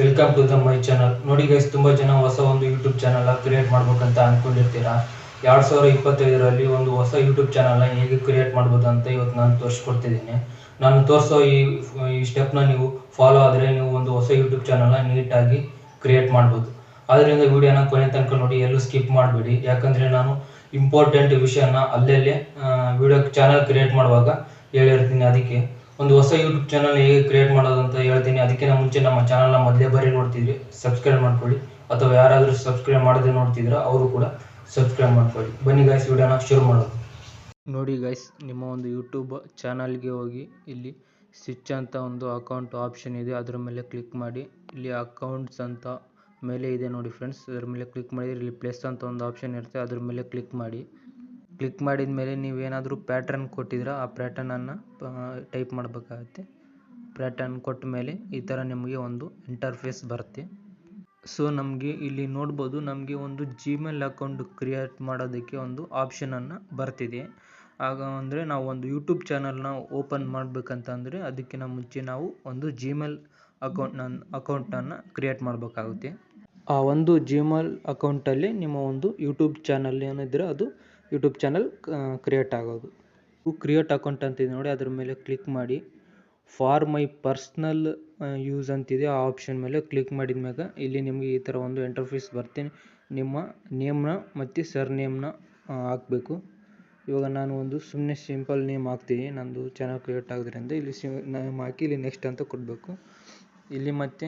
Welcome to the my channel ನೋಡಿ guys ತುಂಬ ಜನ ಹೊಸ ಒಂದು ಯೂಟ್ಯೂಬ್ ಚಾನಲ್ ಕ್ರಿಯೇಟ್ ಮಾಡ್ಬೇಕಂತ ಅಂದ್ಕೊಂಡಿರ್ತೀರಾ ಎರಡು ಸಾವಿರ ಇಪ್ಪತ್ತೈದರಲ್ಲಿ ಒಂದು ಹೊಸ ಯೂಟ್ಯೂಬ್ ಚಾನಲ್ನ ಹೇಗೆ ಕ್ರಿಯೇಟ್ ಮಾಡ್ಬೋದು ಅಂತ ಇವತ್ತು ನಾನು ತೋರಿಸ್ಕೊಡ್ತಿದ್ದೀನಿ. ನಾನು ತೋರಿಸೋ ಈ ಈ ಸ್ಟೆಪ್ನ ನೀವು ಫಾಲೋ ಆದರೆ ನೀವು ಒಂದು ಹೊಸ ಯೂಟ್ಯೂಬ್ ಚಾನಲ್ನ ನೀಟಾಗಿ ಕ್ರಿಯೇಟ್ ಮಾಡ್ಬೋದು. ಆದ್ದರಿಂದ ವಿಡಿಯೋನ ಕೊನೆ ತನಕ ನೋಡಿ, ಎಲ್ಲೂ ಸ್ಕಿಪ್ ಮಾಡಬೇಡಿ. ಯಾಕಂದರೆ ನಾನು ಇಂಪಾರ್ಟೆಂಟ್ ವಿಷಯನ ಅಲ್ಲಲ್ಲೇ ವಿಡಿಯೋ ಚಾನಲ್ ಕ್ರಿಯೇಟ್ ಮಾಡುವಾಗ ಹೇಳಿರ್ತೀನಿ ಅದಕ್ಕೆ. ಒಂದು ಹೊಸ ಯೂಟ್ಯೂಬ್ ಚಾನಲ್ ಹೇಗೆ ಕ್ರಿಯೇಟ್ ಮಾಡೋದು ಅಂತ ಹೇಳ್ತೀನಿ. ಅದಕ್ಕಿಂತ ಮುಂಚೆ ನಮ್ಮ ಚಾನಲ್ನ ಮೊದಲೇ ಬರೀ ನೋಡ್ತಿದ್ರಿ. ಸಬ್ಸ್ಕ್ರೈಬ್ ಮಾಡ್ಕೊಳ್ಳಿ. ಅಥವಾ ಯಾರಾದರೂ ಸಬ್ಸ್ಕ್ರೈಬ್ ಮಾಡದೆ ನೋಡ್ತಿದ್ರ, ಅವರು ಕೂಡ ಸಬ್ಸ್ಕ್ರೈಬ್ ಮಾಡ್ಕೊಳ್ಳಿ. ಬನ್ನಿ ಗಾಯ್ಸ್ ವಿಡಿಯೋನ ಶುರು ಮಾಡೋದು. ನೋಡಿ ಗೈಸ್ ನಿಮ್ಮ ಒಂದು ಯೂಟ್ಯೂಬ್ ಚಾನಲ್ಗೆ ಹೋಗಿ, ಇಲ್ಲಿ ಸ್ವಿಚ್ ಅಂತ ಒಂದು ಅಕೌಂಟ್ ಆಪ್ಷನ್ ಇದೆ. ಅದರ ಮೇಲೆ ಕ್ಲಿಕ್ ಮಾಡಿ. ಇಲ್ಲಿ ಅಕೌಂಟ್ಸ್ ಅಂತ ಮೇಲೆ ಇದೆ ನೋಡಿ ಫ್ರೆಂಡ್ಸ್ ಅದರ ಮೇಲೆ ಕ್ಲಿಕ್ ಮಾಡಿದರೆ ಇಲ್ಲಿ ಪ್ಲಸ್ ಅಂತ ಒಂದು ಆಪ್ಷನ್ ಇರುತ್ತೆ. ಅದ್ರ ಮೇಲೆ ಕ್ಲಿಕ್ ಮಾಡಿ. ಕ್ಲಿಕ್ ಮಾಡಿದ ಮೇಲೆ ನೀವೇನಾದರೂ ಪ್ಯಾಟ್ರನ್ ಕೊಟ್ಟಿದ್ರೆ ಆ ಪ್ಯಾಟರ್ನನ್ನು ಟೈಪ್ ಮಾಡಬೇಕಾಗುತ್ತೆ. ಪ್ಯಾಟರ್ನ್ ಕೊಟ್ಟ ಮೇಲೆ ಈ ಥರ ನಿಮಗೆ ಒಂದು ಇಂಟರ್ಫೇಸ್ ಬರುತ್ತೆ. ಸೊ ನಮಗೆ ಇಲ್ಲಿ ನೋಡ್ಬೋದು, ನಮಗೆ ಒಂದು ಜಿಮೇಲ್ ಅಕೌಂಟ್ ಕ್ರಿಯೇಟ್ ಮಾಡೋದಕ್ಕೆ ಒಂದು ಆಪ್ಷನನ್ನು ಬರ್ತಿದೆ. ಆಗ ಅಂದರೆ ನಾವು ಒಂದು ಯೂಟ್ಯೂಬ್ ಚಾನಲ್ನ ಓಪನ್ ಮಾಡಬೇಕಂತಂದರೆ ಅದಕ್ಕಿಂತ ಮುಂಚೆ ನಾವು ಒಂದು ಜಿಮೇಲ್ ಅಕೌಂಟ್ನ ಅಕೌಂಟನ್ನು ಕ್ರಿಯೇಟ್ ಮಾಡಬೇಕಾಗುತ್ತೆ. ಆ ಒಂದು ಜಿಮೇಲ್ ಅಕೌಂಟಲ್ಲಿ ನಿಮ್ಮ ಒಂದು ಯೂಟ್ಯೂಬ್ ಚಾನಲ್ ಏನಿದ್ರೆ ಅದು ಯೂಟ್ಯೂಬ್ ಚಾನಲ್ ಕ್ರಿಯೇಟ್ ಆಗೋದು. ಕ್ರಿಯೇಟ್ ಅಕೌಂಟ್ ಅಂತಿದೆ ನೋಡಿ, ಅದ್ರ ಮೇಲೆ ಕ್ಲಿಕ್ ಮಾಡಿ. ಫಾರ್ ಮೈ ಪರ್ಸ್ನಲ್ ಯೂಸ್ ಅಂತಿದೆ, ಆ ಆಪ್ಷನ್ ಮೇಲೆ ಕ್ಲಿಕ್ ಮಾಡಿದ ಮ್ಯಾಗ ಇಲ್ಲಿ ನಿಮಗೆ ಈ ಥರ ಒಂದು ಇಂಟರ್ಫೇಸ್ ಬರ್ತೀನಿ. ನಿಮ್ಮ ನೇಮ್ನ ಮತ್ತು ಸರ್ ನೇಮ್ನ ಹಾಕಬೇಕು. ಇವಾಗ ನಾನು ಒಂದು ಸುಮ್ಮನೆ ಸಿಂಪಲ್ ನೇಮ್ ಹಾಕ್ತೀನಿ. ನಂದು ಚಾನಲ್ ಕ್ರಿಯೇಟ್ ಆಗೋದ್ರಿಂದ ಇಲ್ಲಿ ಸಿ ನೇಮ್ ಹಾಕಿ ಇಲ್ಲಿ ನೆಕ್ಸ್ಟ್ ಅಂತ ಕೊಡಬೇಕು. ಇಲ್ಲಿ ಮತ್ತೆ